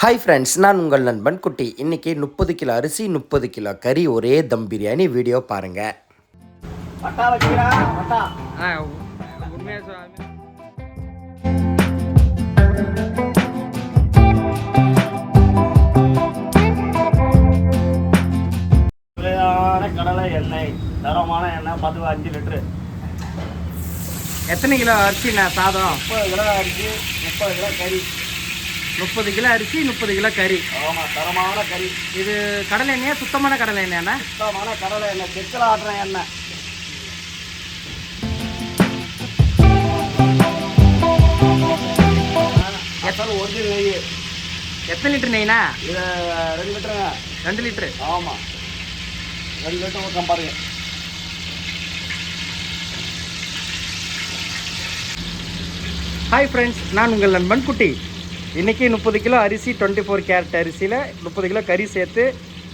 Hi friends நான் உங்கள் நண்பன் குட்டி. இன்னைக்கு முப்பது கிலோ அரிசி முப்பது கிலோ கறி ஒரே தம் பிரியாணி வீடியோ பாருங்க. பட்டா வைக்கிறா பட்டா ஆ உண்மையாக சொல் சுவையான கடலை எண்ணெய் தரமான எண்ணெய் பத்து அஞ்சு லிட்டரு. எத்தனை கிலோ அரிசிண்ணா சாதம்? முப்பது கிலோ அரிசி முப்பது கிலோ கறி. முப்பது கிலோ அரிசி முப்பது கிலோ கறி. ஆமாம் தரமான கறி. இது கடலை எண்ணெயா? சுத்தமான கடலை எண்ணெயாண்ணா? சுத்தமான கடலை எண்ணெய். செக்கில் ஆட்டுற எண்ணெய். அசல் ஒரிஜினல் நெய். எத்தனை லிட்டர் நெய்ண்ணா? இது ரெண்டு லிட்டருங்க ரெண்டு லிட்டரு. ஆமாம் ரெண்டு லிட்டர் ஊக்கம் பாருங்க. ஹாய் ஃப்ரெண்ட்ஸ் நான் உங்கள் நண்பன் குட்டி. இன்றைக்கி முப்பது கிலோ அரிசி டுவெண்ட்டி ஃபோர் கேரட் அரிசியில் முப்பது கிலோ கறி சேர்த்து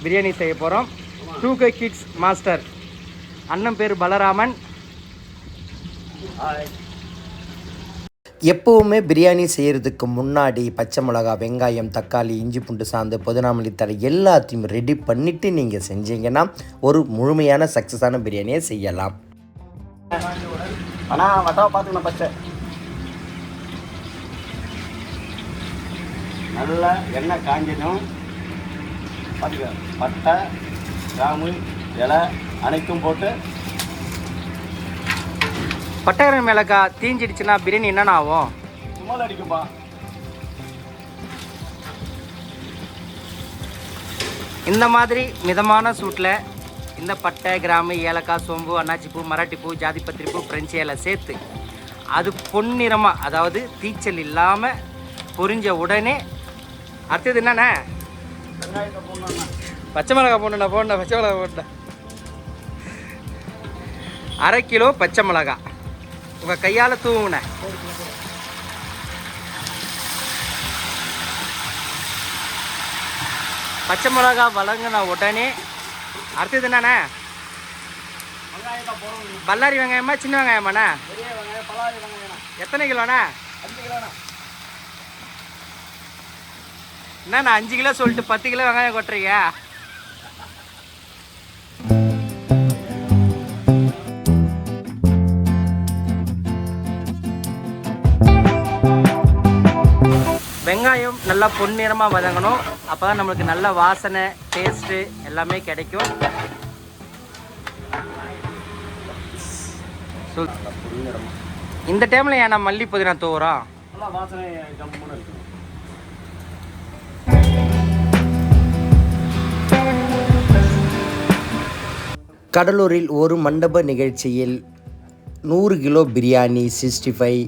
பிரியாணி செய்ய போகிறோம் டூ கே கிட்ஸ் மாஸ்டர் அண்ணன் பேர் பலராமன். எப்போவுமே பிரியாணி செய்கிறதுக்கு முன்னாடி பச்சை மிளகா வெங்காயம் தக்காளி இஞ்சி பூண்டு சாந்து புதினாமல்லி தழை எல்லாத்தையும் ரெடி பண்ணிவிட்டு நீங்கள் செஞ்சீங்கன்னா ஒரு முழுமையான சக்ஸஸான பிரியாணியை செய்யலாம். அண்ணா வட்டாவை பார்த்துக்கணும் பச்சை நல்லா எண்ணெய் காஞ்சதும் பார்த்துக்க பட்டை கிராம்பு இலை அனைத்தும் போட்டு. பட்டகரம் மிளகாய் தீஞ்சிடுச்சுன்னா பிரியாணி என்னென்ன ஆகும்? சும்மால அடிக்கும்பா. இந்த மாதிரி மிதமான சூட்டில் இந்த பட்டை கிராம்பு ஏலக்காய் சோம்பு அன்னாச்சிப்பூ மராட்டிப்பூ ஜாதிபத்திரி பூ பிரெஞ்சு இலை சேர்த்து அது பொன்னிறமாக அதாவது தீச்சல் இல்லாமல் பொரிஞ்ச உடனே அடுத்தது என்னண்ணே? பச்சை மிளகா போடணுண்ணா போடணும் பச்சை மிளகா போடணும் அரை கிலோ பச்சை மிளகாய் உங்கள் கையால் தூவுண்ணே. பச்சை மிளகா வழங்கின உடனே அடுத்தது என்னண்ணே? பல்லாரி வெங்காயமா சின்ன வெங்காயமாண்ணா? எத்தனை கிலோண்ணே அஞ்சு கிலோண்ணா? என்ன நான் அஞ்சு கிலோ சொல்லிட்டு பத்து கிலோ வெங்காயம் கொட்டுறீங்க? வெங்காயம் நல்லா பொன்னிறமாக வதங்கணும். அப்போ தான் நம்மளுக்கு நல்ல வாசனை டேஸ்ட்டு எல்லாமே கிடைக்கும். இந்த டைமில் ஏன் நான் மல்லி புதினா தூவுறோம் கடலூரில் ஒரு மண்டப நிகழ்ச்சியில் நூறு கிலோ பிரியாணி சிக்ஸ்டி ஃபைவ்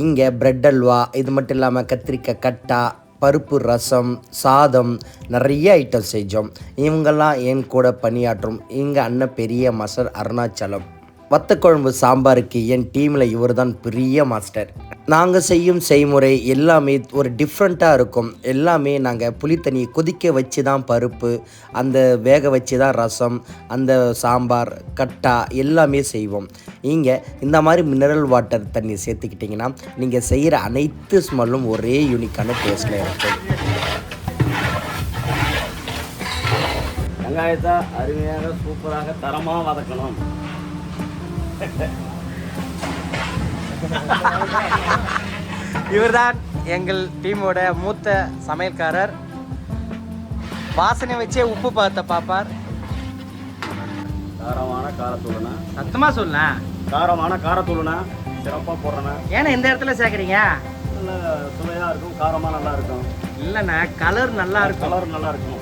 இங்கே பிரெட் அல்வா இது மட்டும் இல்லாமல் கத்திரிக்காய் கட்டா பருப்பு ரசம் சாதம் நிறைய ஐட்டம் செஞ்சோம். இவங்கெல்லாம் என் கூட பணியாற்றும் இங்கே அண்ணன் பெரிய மசர் அருணாச்சலம். வத்தக்குழம்பு சாம்பாருக்கு என் டீமில் இவர் தான் பெரிய மாஸ்டர். நாங்கள் செய்யும் செய்முறை எல்லாமே ஒரு டிஃப்ரெண்ட்டாக இருக்கும். எல்லாமே நாங்கள் புளித்தண்ணியை கொதிக்க வச்சு தான் பருப்பு அந்த வேக வச்சு தான் ரசம் அந்த சாம்பார் கட்டா எல்லாமே செய்வோம். நீங்கள் இந்த மாதிரி மினரல் வாட்டர் தண்ணி சேர்த்துக்கிட்டிங்கன்னா நீங்கள் செய்கிற அனைத்து ஸ்மெல்லும் ஒரே யூனிக்கான டேஸ்ட்டில் இருக்கும். வெங்காயத்தை அருமையாக சூப்பராக தரமாக வதக்கணும். இவர்தான் எங்கள் டீமோட மூத்த சமையல்காரர். வாசனை வச்சே உப்பு பார்த்த பாப்பார். காரமான காரத்தூளுனா சத்தமா சொல்ல காரமான காரத்தூளுனா சிறப்பாக போடுறேண்ணா. ஏன்னா இந்த இடத்துல சேர்க்குறீங்க? நல்ல சுவையாக இருக்கும் காரமாக நல்லா இருக்கும். இல்லைண்ணா கலர் நல்லா இருக்கும். கலர் நல்லா இருக்கும்.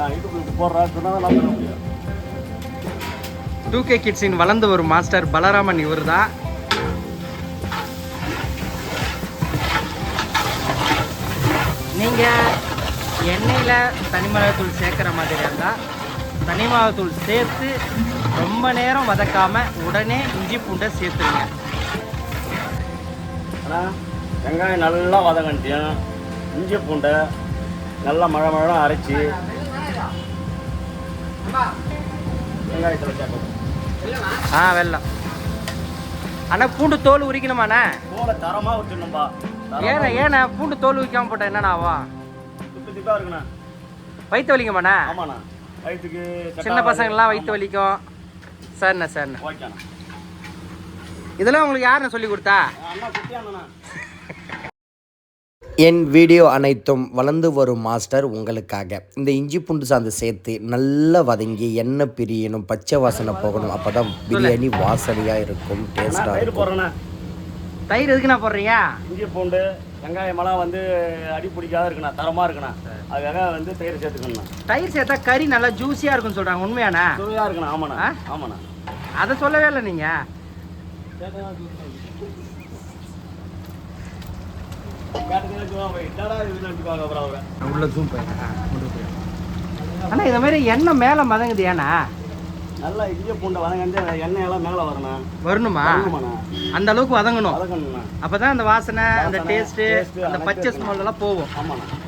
நான் யூடியூப்ல போடுறேன் சொன்னால் தான் நான் பண்ண முடியும். டூ கே கிட்ஸின் வளர்ந்து வரும் மாஸ்டர் பலராமன் இவர் தான் நீங்கள் எண்ணெயில் தனிமிளகாத்தூள் சேர்க்குற மாதிரி இருந்தால் தனிமிளகாத்தூள் சேர்த்து ரொம்ப நேரம் வதக்காமல் உடனே இஞ்சி பூண்டை சேர்த்துருங்க. ஆனால் வெங்காயம் நல்லா வதங்கட்டியும் இஞ்சி பூண்டை நல்லா மழை மழை அரைச்சி. வெங்காயத்தில் சேர்க்கணும். ஆ வெல்லம் அண்ணா பூண்டு தோல் உரிக்கணுமாண்ணே? தோலை தரமாக வச்சிடணும்பா ஏண்ணா ஏண்ணா பூண்டு தோல் உரிக்காமல் போட்டால் என்னண்ணா ஆகும்? திட்டா இருக்குண்ணா. வயிற்று வலிக்குமாண்ணா? ஆமாண்ணா. வயிற்றுக்கு சின்ன பசங்கள்லாம் வயிற்று வலிக்கும். சரிண்ணா சரிண்ணா. ஓகேண்ணா. இதெல்லாம் உங்களுக்கு யாருண்ணா சொல்லி கொடுத்தா? அண்ணா என் வீடியோ அனைத்தும் வளர்ந்து வரும் மாஸ்டர் உங்களுக்காக. இந்த இஞ்சி பூண்டு சாந்து சேர்த்து நல்லா வதங்கி எண்ணெய் பிரியணும் பச்சை வாசனை போகணும். அப்போ தான் பிரியாணி வாசனையாக இருக்கும் டேஸ்ட்டாக தயிர் இருக்கும். போடுறேண்ணா. தயிர் எதுக்குண்ணா போடுறீங்க? இஞ்சி பூண்டு வெங்காயமெல்லாம் வந்து அடி பிடிக்காத இருக்குண்ணா தரமாக இருக்குண்ணா. அதுக்காக வந்து தயிர் சேர்த்துக்கணுண்ணா. தயிர் சேர்த்தா கறி நல்லா ஜூஸியாக இருக்குன்னு சொல்கிறாங்க உண்மையாண்ணா? சுவையாக இருக்குண்ணா ஆமாண்ணா? ஆமாண்ணா. அதை சொல்லவே இல்லை நீங்கள் உள்ள ஜூம் அண்ணா இந்த மாதிரி எண்ணெய் மேலே மதங்குது ஏண்ணா? நல்லா இஞ்சி பூண்டை வதங்கஞ்சு எண்ணெய் எல்லாம் மேலே வரணும்? வரணுமா அந்த அளவுக்கு வதங்கணும். வதக்கணுண்ணா அப்பதான் அந்த வாசனை அந்த டேஸ்ட்டு அந்த பச்சை. ஸ்மெல் எல்லாம் போகும்.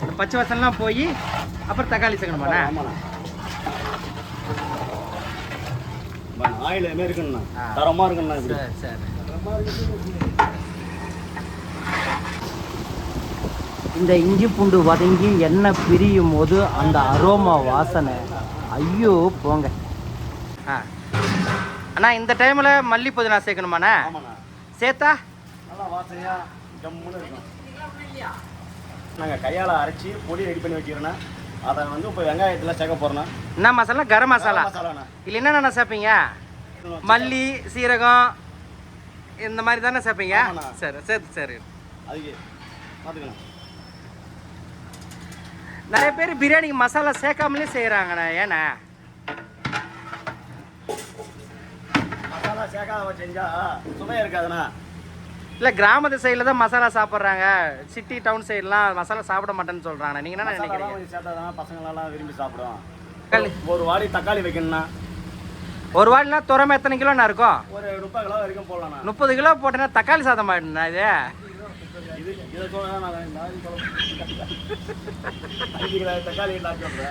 அந்த பச்சை வாசனைலாம் போய் அப்புறம் தக்காளி சேர்க்கணுமாண்ணா? ஆயில் எதுவுமே இருக்குண்ணா. தரமாக இருக்குண்ணா சரி சரி. இந்த இஞ்சி பூண்டு வதங்கி எண்ணெய் பிரியும் போது அந்த அரோமா வாசனை. ஐயோ போங்க. ஆ. அண்ணா இந்த டைமில் மல்லி புதினா சேர்க்கணுமாண்ணா? சேர்த்தா? நாங்கள் கையால் அரைச்சி பொடி ரெடி பண்ணி வைக்கிறோண்ணா. அதை வந்து இப்போ வெங்காயத்தில் சேர்க்க போகிறோண்ணா என்ன மசாலா? கரம் மசாலா. இல்லை என்னென்ன சேர்ப்பீங்க? மல்லி சீரகம் இந்த மாதிரி தானே சேர்ப்பீங்க. சரி சரி சரி. அதுக்கு பார்த்துக்கணும் நிறைய பேர் பிரியாணிக்கு மசாலா சேர்க்காமலே செய்கிறாங்கண்ணா ஏண்ணா? மசாலா சேர்க்காத செஞ்சா சுவையாக இருக்காதுண்ணா. இல்லை கிராமத்து சைடில் தான் மசாலா சாப்பிட்றாங்க. சிட்டி டவுன் சைட்லாம் மசாலா சாப்பிட மாட்டேன்னு சொல்கிறாங்க நீங்கள் என்ன நினைக்கிறீங்க? கொஞ்சம் சேர்த்தா தான் பசங்களெல்லாம் விரும்பி சாப்பிடும். தக்காளி. ஒரு வாடி தக்காளி வைக்கணும்னா ஒரு வாடினா துறமை எத்தனை கிலோண்ணா இருக்கும்? ஒரு முப்பது கிலோ வரைக்கும் போடலாம்ண்ணா. முப்பது கிலோ போட்டேன்னா தக்காளி சாதம் ஆயிடுண்ணா இது.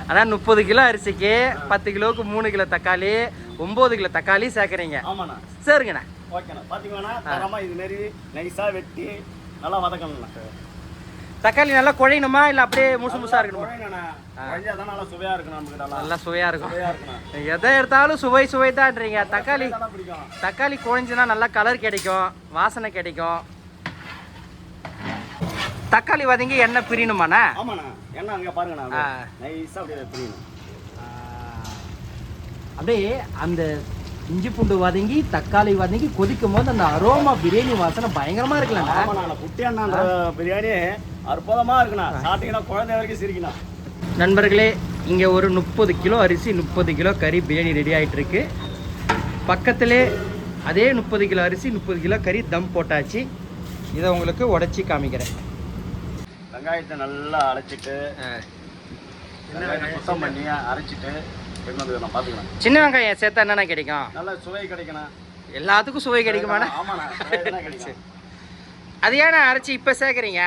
அதான் முப்பது கிலோ அரிசிக்கு பத்து கிலோவுக்கு மூணு கிலோ தக்காளி ஒம்பது கிலோ தக்காளி சேர்க்குறீங்க. ஆமாண்ணா. சரிங்கண்ணா. ஓகேண்ணா. பார்த்தீங்கன்னா தரமாக இது மாரி நைஸாக வெட்டி நல்லா வதக்கணும்ண்ணா. தக்காளி நல்லா குழையணுமா? இல்லை அப்படியே முசு முசா இருக்கணுமா? நல்லா சுவையாக இருக்கும் நமக்கு நல்லா சுவையாக இருக்கும். எதை எடுத்தாலும் சுவை சுவை தான்றீங்க தக்காளி தக்காளி குழஞ்சுனா நல்லா கலர் கிடைக்கும் வாசனை கிடைக்கும். தக்காளி வதங்கி எண்ணெய் பிரியணுமாண்ணா? ஆமாண்ணா. என்ன அங்கே பாருங்கண்ணா. நைஸாக அப்படியே பிரியணும். அப்படியே அந்த இஞ்சி பூண்டு வதங்கி தக்காளி வதங்கி கொதிக்கும் போது அந்த அரோமா பிரியாணி வாசனை பயங்கரமா இருக்குல்லண்ணா. ஆமாண்ணா குட்டி அண்ணான்ற பிரியாணி அற்புதமாக இருக்குண்ணா. சாப்பிட்டீங்கன்னா குழந்தை வரைக்கும் சிரிக்கணும் நண்பர்களே இங்கே ஒரு முப்பது கிலோ அரிசி முப்பது கிலோ கறி பிரியாணி ரெடி ஆயிட்டு இருக்கு பக்கத்திலே அதே முப்பது கிலோ அரிசி முப்பது கிலோ கறி தம் போட்டாச்சு. இதை உங்களுக்கு உடச்சி காமிக்கிறேன். வெங்காயத்தை நல்லா அரைச்சிட்டு சுத்தம் பண்ணி அரைச்சிட்டு சின்ன வெங்காயம் சேர்த்தா என்னென்ன கிடைக்கும்? நல்லா சுவை கிடைக்கணும். எல்லாத்துக்கும் சுவை கிடைக்குமாண்ணா அது ஏன்னா அரைச்சி இப்போ சேர்க்குறீங்க?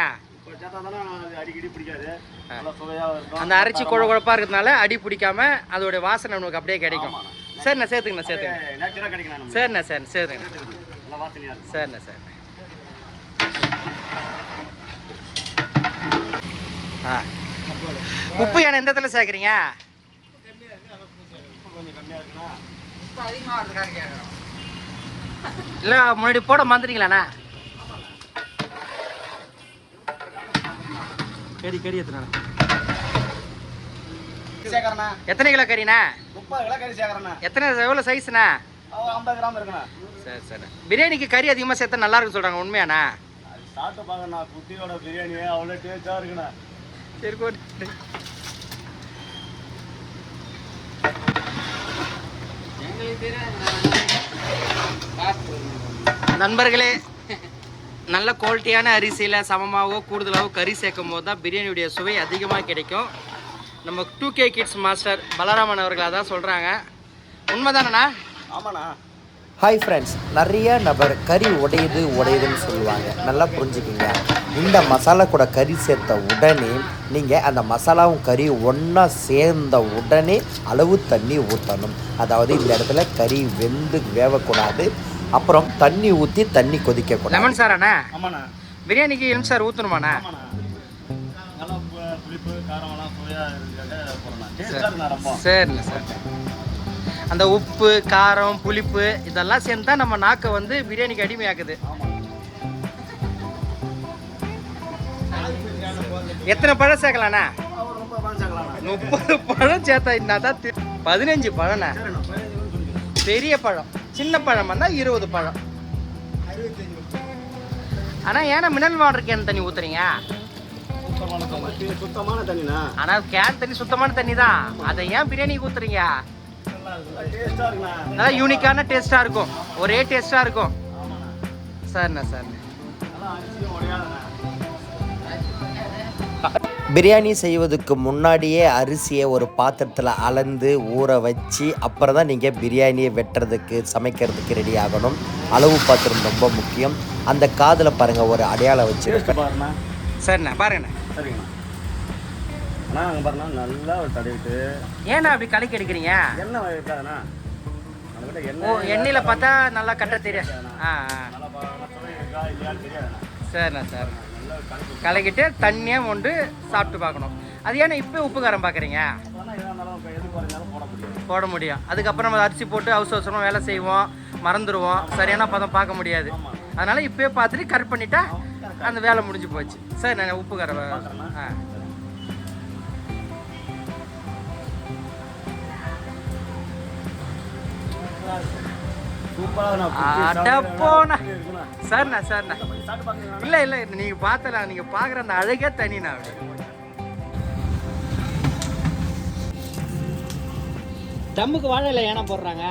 அந்த அரைச்சி குழ குழப்பா இருக்கிறதுனால அடி பிடிக்காம அதோட வாசனை நமக்கு அப்படியே கிடைக்கும். சரிண்ணா கிடைக்கணும் நமக்கு. சரிண்ணா சரி சேர்த்துங்க சரிண்ணா சரி ஆ. உப்பு ஏன்னா எந்த இடத்துல சேர்க்குறீங்க? இல்லை முன்னாடி போட மறந்துட்டீங்களாண்ணா? கறி கறி எத்தனை சேர்க்கறேண்ணா. எத்தனை கிலோ கறிண்ணா? முப்பது கிலோ கறி சேர்க்கறேண்ணா. எத்தனை எவ்வளோ சைஸ்ண்ணா ஐம்பது கிராம் இருக்குண்ணா. சரி சரி. பிரியாணிக்கு கறி அதிகமாக சேர்த்தா நல்லா இருக்குன்னு சொல்கிறாங்க உண்மையாண்ணா? அது சாப்பிட்டு பார்க்கண்ணா குட்டியோட பிரியாணி அவ்வளோ டேஸ்ட்டாக இருக்குண்ணா. சரி போட்டு நண்பர்களே நல்ல குவாலிட்டியான அரிசியில் சமமாகவோ கூடுதலாகவோ கறி சேர்க்கும் போது தான் பிரியாணியுடைய சுவை அதிகமாக கிடைக்கும். நம்ம two K kids master Balaraman அவர்கள் அதான் சொல்கிறாங்க உண்மைதானண்ணா? ஆமாண்ணா. ஹாய் ஃப்ரெண்ட்ஸ் நிறைய நபர் கறி உடையுது உடையுதுன்னு சொல்லுவாங்க. நல்லா புரிஞ்சுக்கிங்க. இந்த மசாலா கூட கறி சேர்த்த உடனே நீங்கள் அந்த மசாலாவும் கறி ஒன்றா சேர்ந்த உடனே அளவு தண்ணி ஊற்றணும் அதாவது இந்த இடத்துல கறி வெந்து வேகக்கூடாது அப்புறம் தண்ணி ஊற்றி தண்ணி கொதிக்கக்கூடாது. லெமன் சார் அண்ணா? ஆமாண்ணா. பிரியாணிக்கு எலுமிச்சார் ஊற்றணுமாண்ணா ஆமாண்ணா. நல்லா பு- புளிப்பு காரமெல்லாம் சுவையாக இருக்கிறதுக்காக போடுறேன் டேஸ்ட்டாக இருக்குண்ணா ரொம்ப. சரிண்ணே சார் அந்த உப்பு காரம் புளிப்பு இதெல்லாம் சேர்ந்து தான் நம்ம நாக்கை வந்து பிரியாணிக்கு அடிமையாக்குது. எத்தனை பழம் சேர்க்கலாண்ணா முப்பது பழம் சேர்த்தா என்ன தான் பதினஞ்சு பழம்ண்ணா. பெரிய பழம். சின்ன பழம் இருபது பழம். ஆனால் ஏன்னா மினரல் வாட்டர் கேன் தண்ணி ஊற்றுறீங்க சுத்தமான தண்ணி ஆனால் கேன் தண்ணி சுத்தமான தண்ணி தான் அதை ஏன் பிரியாணிக்கு ஊற்றுறீங்க நல்லா யூனிக்கான டேஸ்ட்டாக இருக்கும். ஒரே டேஸ்ட்டாக இருக்கும். சரிண்ணா சரிண்ணா. பிரியாணி செய்வதற்கு முன்னாடியே அரிசியை ஒரு பாத்திரத்தில் அளந்து ஊற வச்சு அப்புறம் தான் நீங்கள் பிரியாணியை வெட்டுறதுக்கு சமைக்கிறதுக்கு ரெடி ஆகணும். அளவு பாத்திரம் ரொம்ப முக்கியம். அந்த காதில் பாருங்கள் ஒரு அடையாளம் பாருண்ணா சரிண்ணா பாருங்கண்ணா. சரிங்கண்ணா அண்ணா அங்கே பாருண்ணா நல்லா ஒரு தடவிட்டு ஏண்ணா அப்படி கலக்கி எடுக்கிறீங்க எண்ணெய் இருக்காதுண்ணா ஓ எண்ணெய் எண்ணெயில் பார்த்தா நல்லா கட்ட தெரியும் ஆ சரிண்ணா கணக்கு கலக்கிட்டு தண்ணியாக கொண்டு சாப்பிட்டு பார்க்கணும். அது ஏன்னா இப்போ உப்பு காரம் பார்க்குறீங்க போட முடியும். அதுக்கப்புறம் நம்ம அரிசி போட்டு அவசர அவசரமாக வேலை செய்வோம் மறந்துடுவோம் சரியான பதம் பார்க்க முடியாது. அதனால் இப்போயே பார்த்துட்டு கட் பண்ணிட்டா அந்த வேலை முடிஞ்சு போச்சு. சரி நான் உப்பு காரம் ஆ. அட போண்ணா. சரிண்ணா சரிண்ணா. இல்லை இல்லை நீங்கள் பார்த்தலாம் நீங்கள் பார்க்குற அந்த அழகே தனிண்ணா அப்படி தம்முக்கு வாழை இல்லை ஏன்னா போடுறாங்க?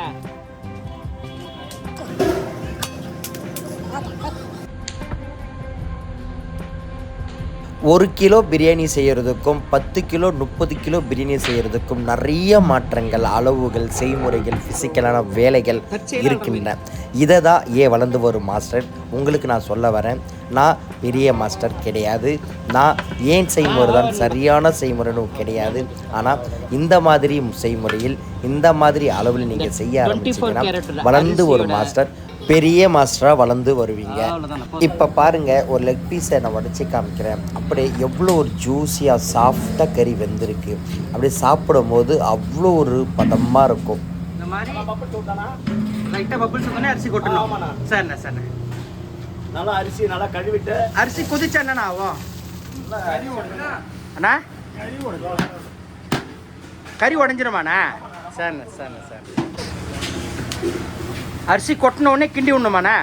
ஒரு கிலோ பிரியாணி செய்கிறதுக்கும் பத்து கிலோ முப்பது கிலோ பிரியாணி செய்கிறதுக்கும் நிறைய மாற்றங்கள் அளவுகள் செய்முறைகள் ஃபிசிக்கலான வேலைகள் இருக்கின்றன. இதை தான் ஏன் வளர்ந்து வரும் மாஸ்டர்? உங்களுக்கு நான் சொல்ல வரேன் நான் பெரிய மாஸ்டர் கிடையாது. நான் ஏன் செய்முறை தான் சரியான செய்முறைன்னு கிடையாது. ஆனால் இந்த மாதிரி செய்முறையில் இந்த மாதிரி அளவில் நீங்கள் செய்ய ஆரம்பிச்சீங்கன்னா வளர்ந்து ஒரு மாஸ்டர். பெரிய மாஸ்டராக வளர்ந்து வருவீங்க. இப்போ பாருங்க ஒரு லெக் பீஸை நான் உடச்சி காமிக்கிறேன். அப்படியே எவ்வளோ ஒரு ஜூஸியாக சாஃப்டாக கறி வெந்திருக்கு. அப்படியே சாப்பிடும்போது அவ்வளோ ஒரு பதமாக இருக்கும். அரிசி. சரிண்ணா சரிண்ணா. நல்லா அரிசி நல்லா கழுவிட்டு அரிசி கொதிச்சா என்னண்ணா ஆகும். அண்ணா? கறி உடஞ்சிருமாண்ணா? சரிண்ணா சரிண்ணா சரி அரிசி கொட்டின உடனே கிண்டி விடணுமாண்ணா?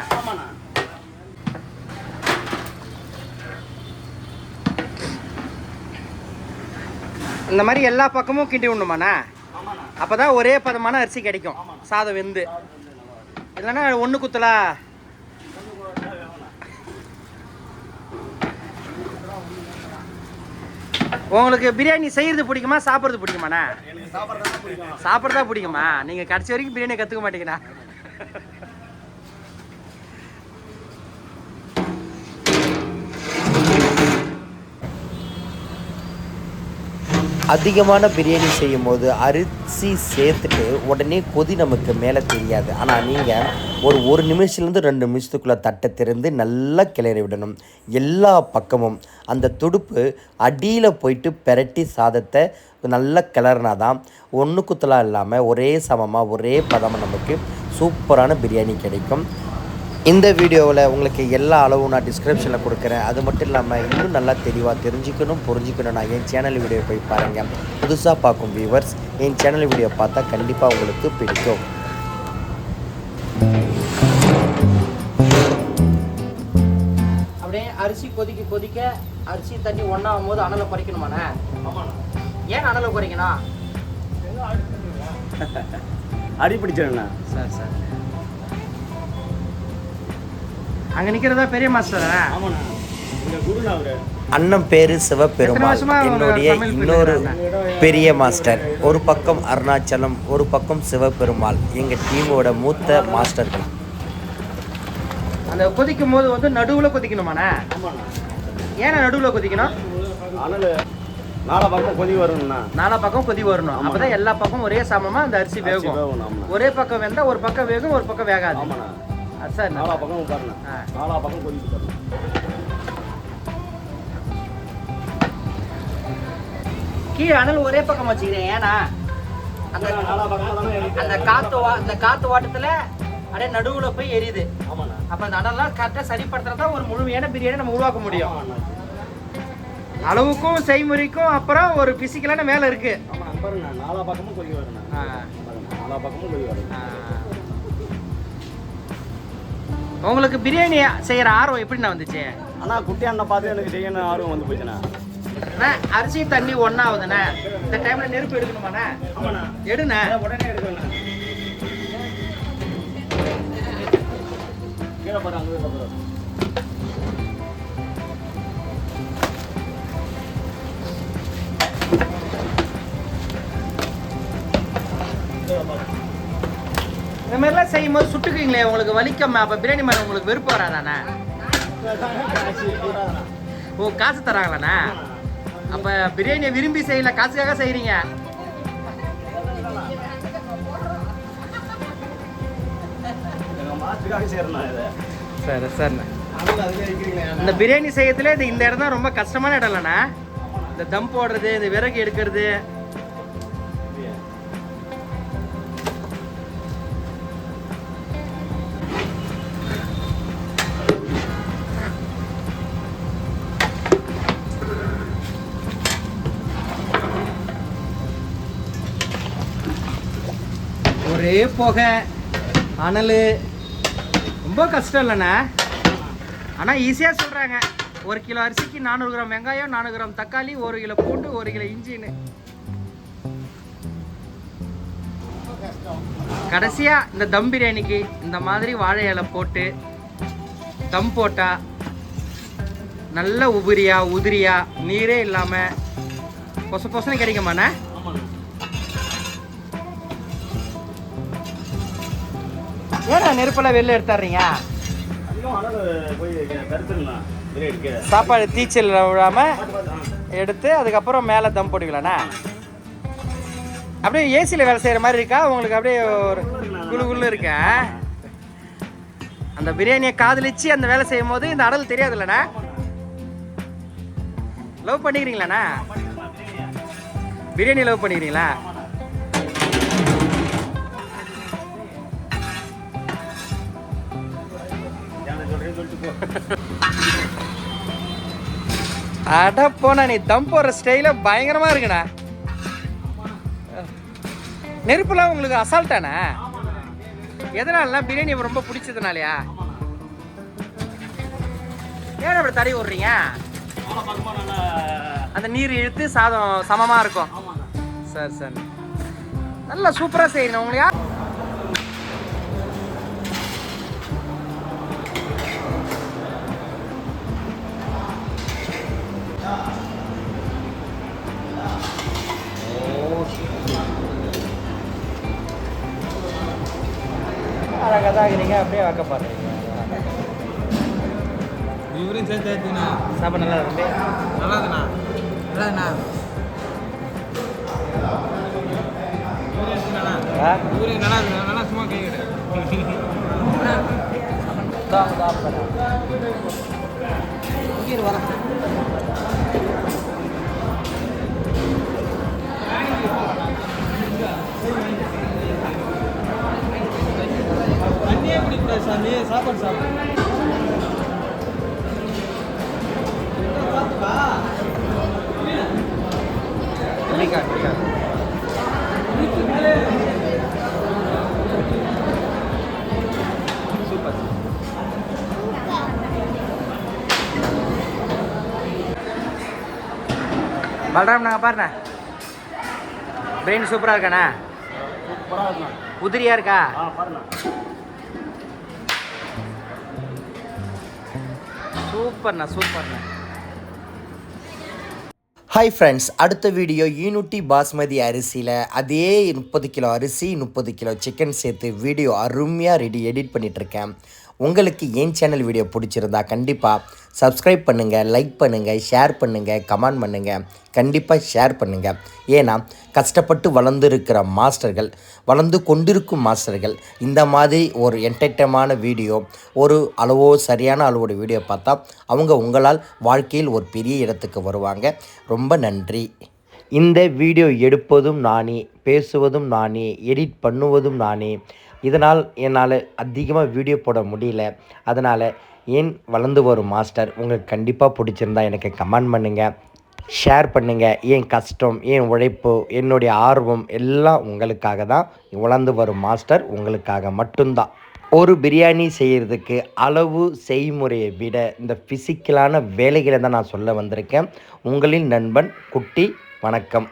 இந்த மாதிரி எல்லா பக்கமும் கிண்டி விடணுமாண்ணா? அப்போ தான் ஒரே பதமான அரிசி கிடைக்கும். சாதம் வெந்து. இல்லைன்னா ஒன்று குத்தலா? உங்களுக்கு பிரியாணி செய்யறது பிடிக்குமா சாப்பிட்றது பிடிக்குமாண்ணா? சாப்பிட்றதா பிடிக்குமா? நீங்கள் கடைசி வரைக்கும் பிரியாணி கற்றுக்க மாட்டீங்கண்ணா. அதிகமான பிரியாணி செய்யும் போது அரிசி சேர்த்துட்டு உடனே கொதி நமக்கு மேலே தெரியாது. ஆனால் நீங்கள் ஒரு ஒரு நிமிஷத்துலேருந்து ரெண்டு நிமிஷத்துக்குள்ளே தட்டை திறந்து நல்லா கிளறி விடணும். எல்லா பக்கமும். அந்த துடுப்பு அடியில் போயிட்டு பெரட்டி சாதத்தை நல்லா கிளறினா தான் ஒன்று குத்தலாக இல்லாமல் ஒரே சமமாக ஒரே பதமாக நமக்கு சூப்பரான பிரியாணி கிடைக்கும். இந்த வீடியோவில் உங்களுக்கு எல்லா அளவும் நான் டிஸ்கிரிப்ஷனில் கொடுக்குறேன். அது மட்டும் இல்லாமல் இன்னும் நல்லா தெளிவாக தெரிஞ்சுக்கணும் புரிஞ்சுக்கணும்னா என் சேனல் வீடியோ போய் பாருங்கள் புதுசாக பார்க்கும் வியூவர்ஸ் என் சேனல் வீடியோ பார்த்தா கண்டிப்பாக உங்களுக்கு பிடிக்கும். அப்படியே அரிசி கொதிக்க கொதிக்க அரிசி தண்ணி ஒன்றாகும் போது அனலை குறைக்கணுமாண்ணே? ஏன் அனலை குறைக்கணும்? அடி பிடிச்சிருண்ணா சார் சார். அங்கே நிற்கிறதா பெரிய மாஸ்டரா? ஆமாண்ணா. அண்ணன் பேரு சிவபெருமாள் என்னுடைய இன்னொரு பெரிய மாஸ்டர். ஒரு பக்கம் அருணாச்சலம் ஒரு பக்கம் சிவபெருமாள். எங்கள் டீமோட மூத்த மாஸ்டர்கள். அந்த கொதிக்கும் போது வந்து நடுவில் கொதிக்கணுமாண்ணே? ஆமாண்ணா. ஏன்னா நடுவில் கொதிக்கணும்? நாலா பக்கம் கொதி வரும்ண்ணா நாலா பக்கம் கொதி வரணும். அப்பதான் எல்லா பக்கம் ஒரே சமமா அந்த அரிசி வேகும். ஒரே பக்கம் வெந்தா ஒரு பக்கம் வேகும் ஒரு பக்கம் வேகாது. சார். நாலா பக்கம் ஆ. நாலா பக்கம் பாருண்ணா கீழே அனல் ஒரே பக்கம் வச்சுக்கிறேன் ஏன்னா அந்த. அந்த காத்து அந்த காத்து வாட்டத்துல அப்படியே நடுவுல போய் எரியுது. அப்ப அந்த அனல்லாம் கரெக்டாக சரிப்படுத்துறதா ஒரு முழுமையான பிரியாணி நம்ம உருவாக்க முடியும். அளவுக்கும் செய்முறைக்கும் அப்புறம் ஒரு பிசிக்கலான மேல இருக்கு. நாலா பக்கமும் ஆ, பாருங்க நாலா பக்கமும் வருது ஆ. உங்களுக்கு பிரியாணி செய்யற ஆர்வம் எப்படிண்ணா வந்துச்சு? அண்ணா குட்டி அண்ணன் பார்த்து எனக்கு செய்யணும் ஆர்வம் வந்து போச்சுண்ணா. அண்ணா, அரிசி தண்ணி ஒண்ணா ஆகுதுண்ணே இந்த டைம்ல நெருப்பு எடுக்கணுமாண்ணே? எடுண்ணே. உடனே எடுக்கணுண்ணா கீழே பாரு அங்கே இந்த மாதிரிலாம் செய்யும் போது சுட்டுக்குங்களே உங்களுக்கு வலிக்காம? அப்ப பிரியாணி மேல உங்களுக்கு வெறுப்பு வராதாண்ணே ஓ காசு தராங்களாண்ணா? அப்ப பிரியாணியை விரும்பி செய்யல காசுக்காக இதை. சரி சரிண்ணே. இந்த பிரியாணி செய்யறதுல இந்த இடம் தான் ரொம்ப கஷ்டமான இடம் இல்லைண்ணா இந்த தம் போடுறது இந்த விறகு எடுக்கிறது ஒரே புகை. அனல். ரொம்ப கஷ்டம் இல்லைண்ணா. ஆனால் ஈஸியாக சொல்கிறாங்க ஒரு கிலோ அரிசிக்கு நானூறு கிராம் வெங்காயம் நானூறு கிராம் தக்காளி ஒரு கிலோ பூண்டு ஒரு கிலோ இஞ்சின்னு. கடைசியாக இந்த தம் பிரியாணிக்கு இந்த மாதிரி வாழை இலை போட்டு தம் போட்டால் நல்ல உபரியா உதிரியா நீரே இல்லாமல் பொச பொசனை கிடைக்குமாண்ணே? ஏன்னா நெருப்பெல்லாம் வெளில எடுத்துறீங்க கீழே சாப்பாடு தீச்சல் விழாமல். எடுத்து அதுக்கப்புறம் மேலே தம் போடுவீங்களாண்ணா அப்படியே ஏசியில் வேலை செய்கிற மாதிரி இருக்கா? உங்களுக்கு அப்படியே ஒரு குளு குளு இருக்கா? அந்த பிரியாணியை காதலிச்சு அந்த வேலை செய்யும் போது இந்த அடல் தெரியாதுல்லண்ணா லவ் பண்ணிக்கிறீங்களாண்ணா பிரியாணி லவ் பண்ணிக்கிறீங்களா? அட போனா நீ தம் போடுற ஸ்டைல பயங்கரமா இருக்குண்ணா. நெருப்புலாம் உங்களுக்கு அசால்ட்டாண்ணா எதனாலனா பிரியாணி ரொம்ப பிடிச்சதுனாலயா? ஏன் அப்படி தடவி விட்றீங்க அந்த நீர் இழுத்து சாதம் சமமா இருக்கும். சரி சரி. நல்லா சூப்பரா செய்யணும் உங்களுக்கு அப்படியே வைக்க பாருங்க. இவரையும் சேர்த்து ஏற்றுண்ணா சாப்பாடு நல்லா இருக்கு நல்லா இருக்குண்ணா. நல்லா? இவரே நல்லா சும்மா கை இங்கே வரேன் பலராம் நாங்கள் பாருண்ணா. பிரெயின் சூப்பராக இருக்காண்ணா. சூப்பராக இருக்குண்ணா. உதிரியா இருக்கா? சூப்பர்ண்ணா சூப்பர்ண்ணா. ஹாய் ஃப்ரெண்ட்ஸ் அடுத்த வீடியோ யூனிட்டி பாஸ்மதி அரிசியில் அதே முப்பது கிலோ அரிசி முப்பது கிலோ சிக்கன் சேர்த்து வீடியோ அருமையாக ரெடி எடிட் பண்ணிகிட்ருக்கேன் உங்களுக்கு என் சேனல் வீடியோ பிடிச்சிருந்தா கண்டிப்பாக சப்ஸ்கிரைப் பண்ணுங்கள் லைக் பண்ணுங்கள் ஷேர் பண்ணுங்கள் கமெண்ட் பண்ணுங்கள் கண்டிப்பாக ஷேர் பண்ணுங்கள் ஏன்னா கஷ்டப்பட்டு வளர்ந்துருக்கிற மாஸ்டர்கள் வளர்ந்து கொண்டிருக்கும் மாஸ்டர்கள் இந்த மாதிரி ஒரு என்டர்டைமான வீடியோ ஒரு அளவோ சரியான அளவோட வீடியோ பார்த்தா அவங்க உங்களால் வாழ்க்கையில் ஒரு பெரிய இடத்துக்கு வருவாங்க. ரொம்ப நன்றி. இந்த வீடியோ எடுப்பதும் நானே பேசுவதும் நானே எடிட் பண்ணுவதும் நானே இதனால் என்னால் அதிகமாக வீடியோ போட முடியல. அதனால் ஏன் வளர்ந்து வரும் மாஸ்டர்? உங்களுக்கு கண்டிப்பாக பிடிச்சிருந்தா எனக்கு கமெண்ட் பண்ணுங்கள் ஷேர் பண்ணுங்கள் என் கஷ்டம் என் உழைப்பு என்னுடைய ஆர்வம் எல்லாம் உங்களுக்காக தான் வளர்ந்து வரும் மாஸ்டர். உங்களுக்காக மட்டும்தான். ஒரு பிரியாணி செய்கிறதுக்கு அளவு செய்முறையை விட இந்த ஃபிசிக்கலான வேலைகளை தான் நான் சொல்ல வந்திருக்கேன். உங்களின் நண்பன் குட்டி வணக்கம்.